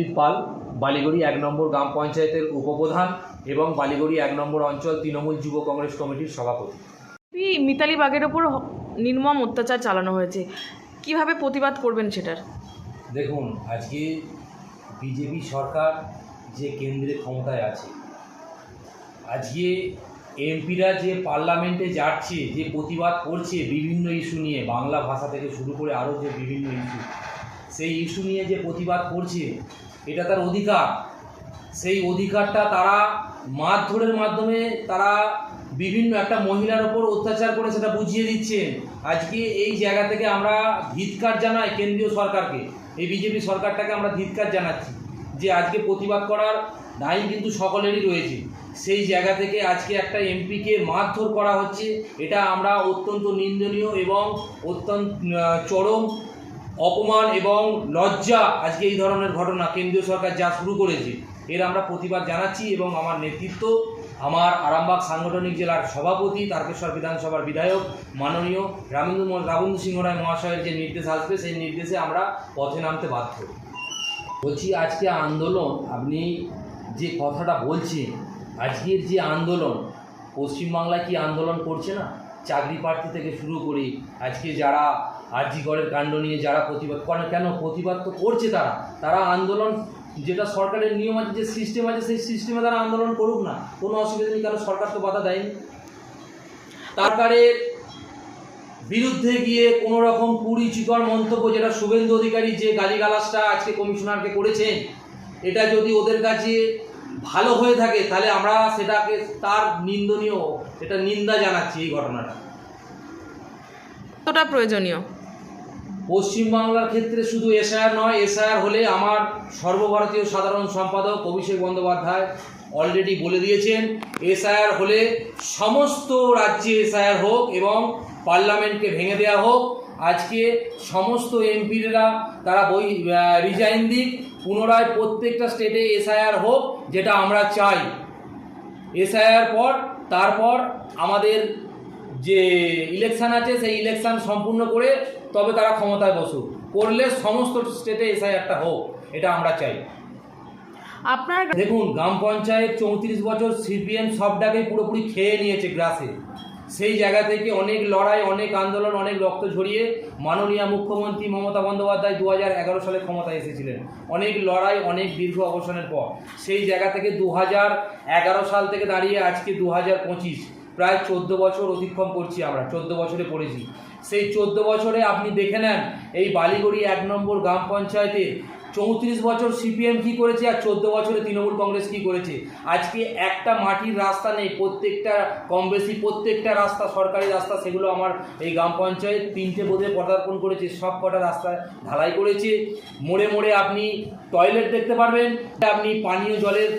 বিশ্বজিৎ পাল বালিগড়ি এক নম্বর গ্রাম পঞ্চায়েতের উপপ্রধান এবং বালিগড়ি এক নম্বর অঞ্চল তৃণমূল যুব কংগ্রেস কমিটির সভাপতি। মিতালি বাগের ওপর নির্মম অত্যাচার চালানো হয়েছে। কীভাবে প্রতিবাদ করবেন সেটার? দেখুন আজকে বিজেপি সরকার যে কেন্দ্রে ক্ষমতায় আছে আজকে এমপিরা যে পার্লামেন্টে যাচ্ছে যে প্রতিবাদ করছে বিভিন্ন ইস্যু নিয়ে বাংলা ভাষা থেকে শুরু করে আরও যে বিভিন্ন ইস্যু সেই ইস্যু নিয়ে যে প্রতিবাদ করছে এটা তার অধিকার। সেই অধিকারটা তারা মারধরের মাধ্যমে তারা বিভিন্ন একটা মহিলার ওপর অত্যাচার করে সেটা বুঝিয়ে দিচ্ছেন আজকে এই জায়গা থেকে আমরা ধিৎকার জানাই কেন্দ্রীয় সরকারকে। এই বিজেপি সরকারটাকে আমরা ধিৎকার জানাচ্ছি যে আজকে প্রতিবাদ করার আইন কিন্তু সকলেরই রয়েছে। সেই জায়গা থেকে আজকে একটা এমপিকে মারধর করা হচ্ছে। এটা আমরা অত্যন্ত নিন্দনীয় এবং অত্যন্ত চরম অপমান এবং লজ্জা আজকে এই ধরনের ঘটনা কেন্দ্রীয় সরকার যা শুরু করেছে, এর আমরা প্রতিবাদ জানাচ্ছি এবং আমার নেতৃত্ব, আমার আরামবাগ সাংগঠনিক জেলার সভাপতি, তারকেশ্বর বিধানসভার বিধায়ক, মাননীয় রামেন্দ্র রাবন্ধু সিংহ রায় মহাশয়ের যে নির্দেশ আসবে, সেই নির্দেশে আমরা পথে নামতে বাধ্য। বলছি, আজকে আন্দোলন, আপনি যে কথাটা বলছেন, আজকের যে আন্দোলন, পশ্চিমবাংলায় কি আন্দোলন করছে না? চাকরি প্রার্থী থেকে শুরু করে আজকে যারা আরজিগড়ের কাণ্ড নিয়ে যারা প্রতিবাদ করে, কেন প্রতিবাদ তো করছে তারা? তারা আন্দোলন, যেটা সরকারের নিয়ম আছে, যে সিস্টেম আছে, সেই সিস্টেমে তারা আন্দোলন করুক না। কোনো অসুবিধা নেই, কারণ সরকার তো বাধা দেয়নি। সরকারের বিরুদ্ধে গিয়ে কোনো রকম কুড়িচিকর মন্তব্য, যেটা শুভেন্দু অধিকারী যে গালিগালাজটা আজকে কমিশনারকে করেছেন এটা যদি ওদের কাছে ভালো হয়ে থাকে, তাহলে আমরা সেটাকে, তার নিন্দনীয় এটা নিন্দা জানাচ্ছি এই ঘটনাটা। প্রয়োজনীয়? পশ্চিমবাংলার ক্ষেত্রে শুধু এসআইআর নয় এসআইআর হলে আমার সর্বভারতীয় সাধারণ সম্পাদক অভিষেক বন্দ্যোপাধ্যায় অলরেডি বলে দিয়েছেন এসআইআর হলে সমস্ত রাজ্যে এসআইআর হোক এবং পার্লামেন্টকে ভেঙে দেওয়া হোক, আজকে সমস্ত এমপিরা তারা বই রিজাইন দিক, পুনরায় প্রত্যেকটা স্টেটে এসআইআর হোক, যেটা আমরা চাই। এসআইআর পর, তারপর আমাদের যে ইলেকশন আছে সেই ইলেকশন সম্পূর্ণ করে তবে তারা ক্ষমতায় বসুক। করলে সমস্ত স্টেটে এসআইআরটা হোক এটা আমরা চাই। আপনার দেখুন গ্রাম পঞ্চায়েত চৌত্রিশ বছর সিপিএম সবটাকে পুরোপুরি খেয়ে নিয়েছে গ্রাসে। সেই জায়গা থেকে অনেক লড়াই অনেক আন্দোলন অনেক রক্ত ঝরিয়ে মাননীয় মুখ্যমন্ত্রী মমতা বন্দ্যোপাধ্যায় দু হাজার এগারো সালে ক্ষমতায় এসেছিলেন। অনেক লড়াই অনেক দীর্ঘ অবসানের পর। সেই জায়গা থেকে দু হাজার এগারো সাল থেকে দাঁড়িয়ে আজকে দু হাজার পঁচিশ। প্রায় চোদ্দ বছর অতিক্রম করছি আমরা, চোদ্দ বছরে পড়েছি। সেই চোদ্দ বছরে আপনি দেখে নেন, এই বালিগড়ি এক নম্বর গ্রাম পঞ্চায়েতে চৌত্রিশ বছর সিপিএম কি করেছে আর চোদ্দ বছরে তৃণমূল কংগ্রেস কি করেছে? আজকে একটা মাটির রাস্তা নেই, প্রত্যেকটা কম বেশি প্রত্যেকটা রাস্তা, সরকারি রাস্তা, সেগুলো আমার এই গ্রাম পঞ্চায়েত তিনটে বোধে পদার্পণ করেছে, সব কটা রাস্তা ঢালাই করেছে। মোড়ে মোড়ে আপনি টয়লেট দেখতে পারবেন, আপনি পানীয় জলের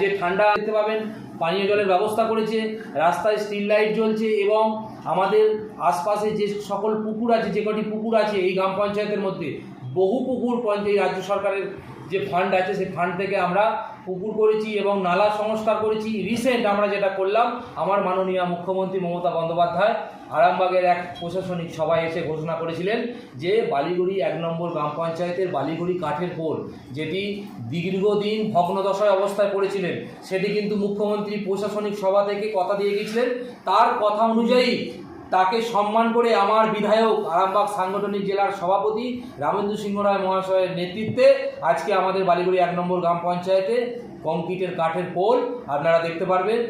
যে ঠান্ডা দেখতে পাবেন পানীয় জলের ব্যবস্থা করেছে, রাস্তায় স্ট্রিট লাইট জ্বলছে এবং আমাদের আশপাশে যে সকল পুকুর আছে, যে কটি পুকুর আছে এই গ্রাম পঞ্চায়েতের মধ্যে, বহু পুকুর পঞ্চায়েত রাজ্য সরকারের যে ফান্ড আছে, সেই ফান্ড থেকে আমরা পুকুর করেছি এবং নালা সংস্কার করেছি। রিসেন্ট আমরা যেটা করলাম, আমার মাননীয় মুখ্যমন্ত্রী মমতা বন্দ্যোপাধ্যায় আরামবাগের এক প্রশাসনিক সভায় এসে ঘোষণা করেছিলেন যে বালিগুড়ি এক নম্বর গ্রাম পঞ্চায়েতের বালিগুড়ি কাঠের পোল, যেটি দীর্ঘদিন ভগ্নদশায় অবস্থায় পড়েছিলেন, সেটি কিন্তু মুখ্যমন্ত্রী প্রশাসনিক সভা থেকে কথা দিয়ে গেছিলেন। তার কথা অনুযায়ী তাকে সম্মান করে আমার বিধায়ক আরামবাগ সাংগঠনিক জেলার সভাপতি রামেন্দ্র সিংহ রায় মহাশয়ের নেতৃত্বে আজকে আমাদের বালিগুড়ি এক নম্বর গ্রাম পঞ্চায়েতে কংক্রিটের কাঠের পোল, আপনারা দেখতে পারবেন।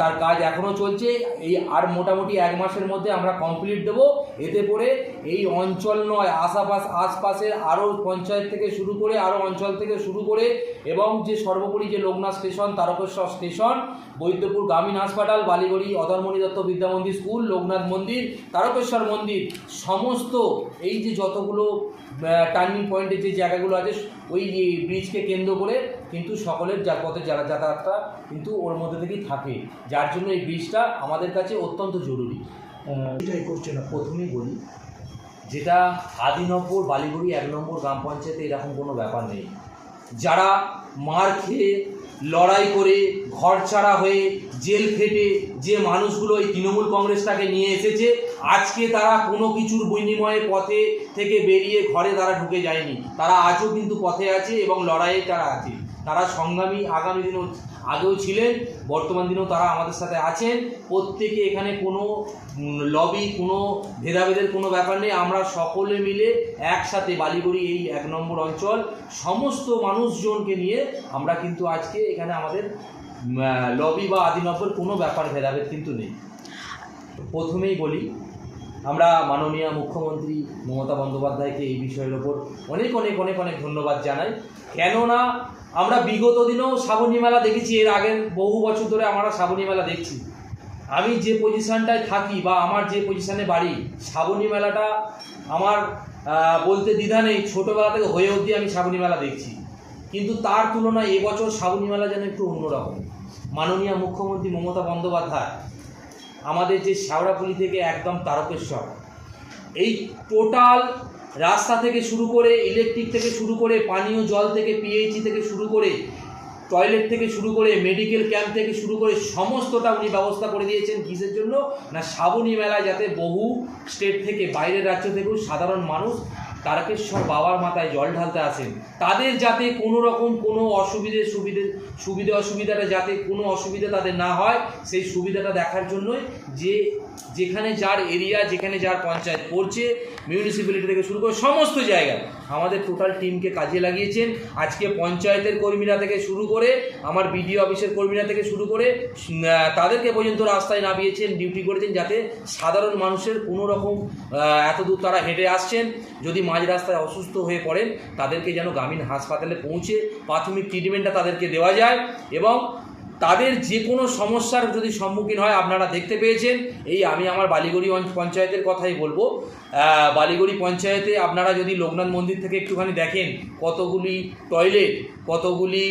তার কাজ এখনও চলছে। এই আর মোটামুটি এক মাসের মধ্যে আমরা কমপ্লিট দেব। এতে করে এই অঞ্চল নয়, আশাপাশ আশপাশের আরও পঞ্চায়েত থেকে শুরু করে আরও অঞ্চল থেকে শুরু করে এবং যে সর্বোপরি যে লোকনাথ স্টেশন, তারকেশ্বর স্টেশন, বৈদ্যপুর গ্রামীণ হাসপাতাল, বালিগড়ি, অধর্মণি দত্ত বিদ্যা মন্দির স্কুল, লোকনাথ মন্দির, তারকেশ্বর মন্দির, সমস্ত এই যে যতগুলো টার্নিং পয়েন্টের যে জায়গাগুলো আছে, ওই ব্রিজকে কেন্দ্র করে কিন্তু সকলের যা পথে যারা যাতায়াতটা কিন্তু ওর মধ্যে থেকেই থাকে। যার জন্য এই ব্রিজটা আমাদের কাছে অত্যন্ত জরুরি। এটাই করছে না প্রথমেই বলি যেটা আদিনব্বর বালিগুড়ি এক নম্বর গ্রাম পঞ্চায়েতে এরকম কোনো ব্যাপার নেই। যারা মার খেয়ে লড়াই করে ঘর ছাড়া হয়ে জেল খেটে যে মানুষগুলো এই তৃণমূল কংগ্রেসটাকে নিয়ে এসেছে আজকে তারা কোনো কিছুর বিনিময়ে পথে থেকে বেরিয়ে ঘরে তারা ঢুকে যায়নি। তারা আজও কিন্তু পথে আছে এবং লড়াইয়ে তারা আছে। তারা সংগ্রামী আগামী দিনেও আগেও ছিলেন, বর্তমান দিনেও তারা আমাদের সাথে আছেন। প্রত্যেকে এখানে কোনো লবি কোনো ভেদাভেদের কোনো ব্যাপার নেই। আমরা সকলে মিলে একসাথে বালিগড়ি এই এক নম্বর অঞ্চল, সমস্ত মানুষজনকে নিয়ে আমরা কিন্তু আজকে এখানে আমাদের লবি বা আদিনব্বর কোনো ব্যাপার, ভেদাভেদ কিন্তু নেই। প্রথমেই বলি আমরা মাননীয় মুখ্যমন্ত্রী মমতা বন্দ্যোপাধ্যায়কে এই বিষয়ের ওপর অনেক অনেক অনেক অনেক ধন্যবাদ জানাই। কেননা, আমরা বিগত দিনেও শ্রাবণী মেলা দেখেছি, এর আগের বহু বছর ধরে আমরা শ্রাবণী মেলা দেখছি। আমি যে পজিশানটায় থাকি বা আমার যে পজিশানে বাড়ি, শ্রাবণী মেলাটা আমার বলতে দ্বিধা নেই, ছোটোবেলা থেকে হয়ে অবধি আমি শ্রাবণী মেলা দেখছি। কিন্তু তার তুলনায় এবছর শ্রাবণী মেলা যেন একটু অন্যরকম। মাননীয় মুখ্যমন্ত্রী মমতা বন্দ্যোপাধ্যায় আমাদের যে শ্যাওড়াপুলি থেকে একদম তারকেশ্বর, এই টোটাল রাস্তা থেকে শুরু করে ইলেকট্রিক থেকে শুরু করে পানীয় জল থেকে পিএইচি থেকে শুরু করে টয়লেট থেকে শুরু করে মেডিকেল ক্যাম্প থেকে শুরু করে সমস্তটা উনি ব্যবস্থা করে দিয়েছেন কিসের জন্য? না শ্রাবণী মেলায় যাতে বহু স্টেট থেকে, বাইরের রাজ্য থেকেও সাধারণ মানুষ তারকেশ্বর বাবার মাথায় জল ঢালতে আসেন। তাদের যাতে কোনো রকম কোনো অসুবিধে সুবিধে সুবিধে অসুবিধাটা যাতে কোনো অসুবিধা তাদের না হয়, সেই সুবিধাটা দেখার জন্যই যে যেখানে যার এরিয়া যেখানে যার পঞ্চায়েত পড়ছে মিউনিসিপ্যালিটি থেকে শুরু করে সমস্ত জায়গায় আমাদের টোটাল টিমকে কাজে লাগিয়েছেন। আজকে পঞ্চায়েতের কর্মীরা থেকে শুরু করে, আমার বিডিও অফিসের কর্মীরা থেকে শুরু করে তাদেরকে পর্যন্ত রাস্তায় নামিয়েছেন ডিউটি করেছেন যাতে সাধারণ মানুষের কোনো রকম এত দূর তারা হেঁটে আসছেন। যদি মাঝ রাস্তায় অসুস্থ হয়ে পড়েন, তাদেরকে যেন গ্রামীণ হাসপাতালে পৌঁছে প্রাথমিক ট্রিটমেন্টটা তাদেরকে দেওয়া যায় এবং তাদের যে কোনো সমস্যার যদি সম্মুখীন হয়, আপনারা দেখতে পেয়েছেন। এই আমি আমার বালিগড়ি পঞ্চায়েতের কথাই বলব। বালিগড়ি পঞ্চায়েতে আপনারা যদি লোকনাথ মন্দির থেকে একটুখানি দেখেন, কতগুলি টয়লেট, কতগুলি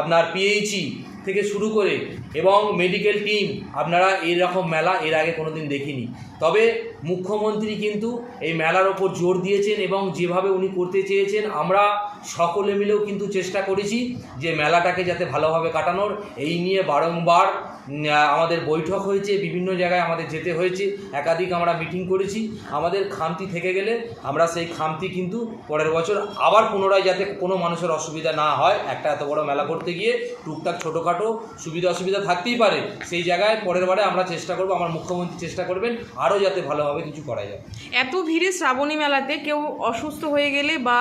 আপনার পিএইচি থেকে শুরু করে এবং মেডিকেল টিম আপনারা এরকম মেলা এর আগে কোনো দিন দেখিনি। তবে মুখ্যমন্ত্রী কিন্তু এই মেলার ওপর জোর দিয়েছেন এবং যেভাবে উনি করতে চেয়েছেন, আমরা সকলে মিলেও কিন্তু চেষ্টা করেছি যে মেলাটাকে যাতে ভালোভাবে কাটানোর। এই নিয়ে বারংবার আমাদের বৈঠক হয়েছে বিভিন্ন জায়গায় আমাদের যেতে হয়েছে একাধিক আমরা মিটিং করেছি। আমাদের খামতি থেকে গেলে আমরা সেই খামতি কিন্তু পরের বছর আবার পুনরায় যাতে কোনো মানুষের অসুবিধা না হয় একটা এত বড় মেলা করতে গিয়ে টুকটাক ছোটোখাটো সুবিধা অসুবিধা থাকতেই পারে। সেই জায়গায় পরের বারে আমরা চেষ্টা করব আমার মুখ্যমন্ত্রী চেষ্টা করবেন আরও যাতে ভালোভাবে কিছু করা যায়। এত ভিড়ে শ্রাবণী মেলাতে কেউ অসুস্থ হয়ে গেলে বা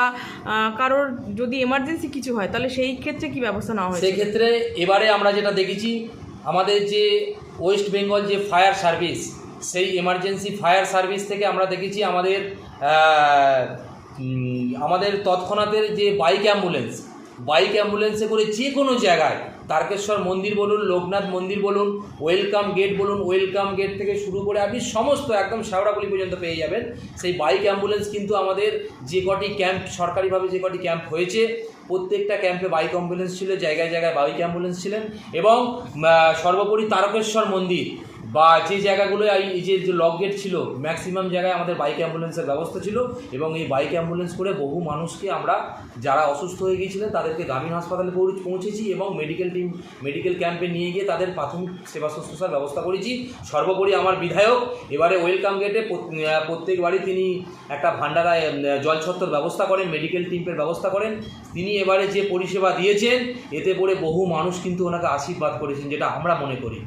কারোর যদি এমার্জেন্সি কিছু হয় তাহলে সেই ক্ষেত্রে কি ব্যবস্থা নেওয়া হয়েছে? সেক্ষেত্রে এবারে আমরা যেটা দেখেছি আমাদের যে ওয়েস্ট বেঙ্গল যে ফায়ার সার্ভিস, সেই এমার্জেন্সি ফায়ার সার্ভিস থেকে আমরা দেখেছি আমাদের আমাদের তৎক্ষণাতের যে বাইক অ্যাম্বুলেন্স বাইক অ্যাম্বুলেন্সে করে যে কোনো জায়গায়, তারকেশ্বর মন্দির বলুন, লোকনাথ মন্দির বলুন, ওয়েলকাম গেট বলুন, ওয়েলকাম গেট থেকে শুরু করে আপনি সমস্ত একদম শেওড়াগুলি পর্যন্ত পেয়ে যাবেন। সেই বাইক অ্যাম্বুলেন্স কিন্তু আমাদের যে কটি ক্যাম্প, সরকারিভাবে যে কটি ক্যাম্প হয়েছে, প্রত্যেকটা ক্যাম্পে বাইক অ্যাম্বুলেন্স ছিল, জায়গায় জায়গায় বাইক অ্যাম্বুলেন্স ছিলেন এবং সর্বোপরি তারকেশ্বর মন্দির। বা যে জায়গাগুলো এই যে যে লক গেট ছিল ম্যাক্সিমাম জায়গায় আমাদের বাইক অ্যাম্বুলেন্সের ব্যবস্থা ছিল এবং এই বাইক অ্যাম্বুলেন্স করে বহু মানুষকে আমরা যারা অসুস্থ হয়ে গিয়েছিলেন তাদেরকে গ্রামীণ হাসপাতালে পৌঁছেছি এবং মেডিকেল টিম মেডিকেল ক্যাম্পে নিয়ে গিয়ে তাদের প্রাথমিক সেবা শুশ্রূষার ব্যবস্থা করেছি। সর্বোপরি আমার বিধায়ক এবারে ওয়েলকাম গেটে প্রত- আহ, প্রত্যেকবারই তিনি একটা ভান্ডারায় জলছত্তর ব্যবস্থা করেন মেডিকেল টিমের ব্যবস্থা করেন। তিনি এবারে যে পরিষেবা দিয়েছেন এতে করে বহু মানুষ কিন্তু ওনাকে আশীর্বাদ করেছেন যেটা আমরা মনে করি।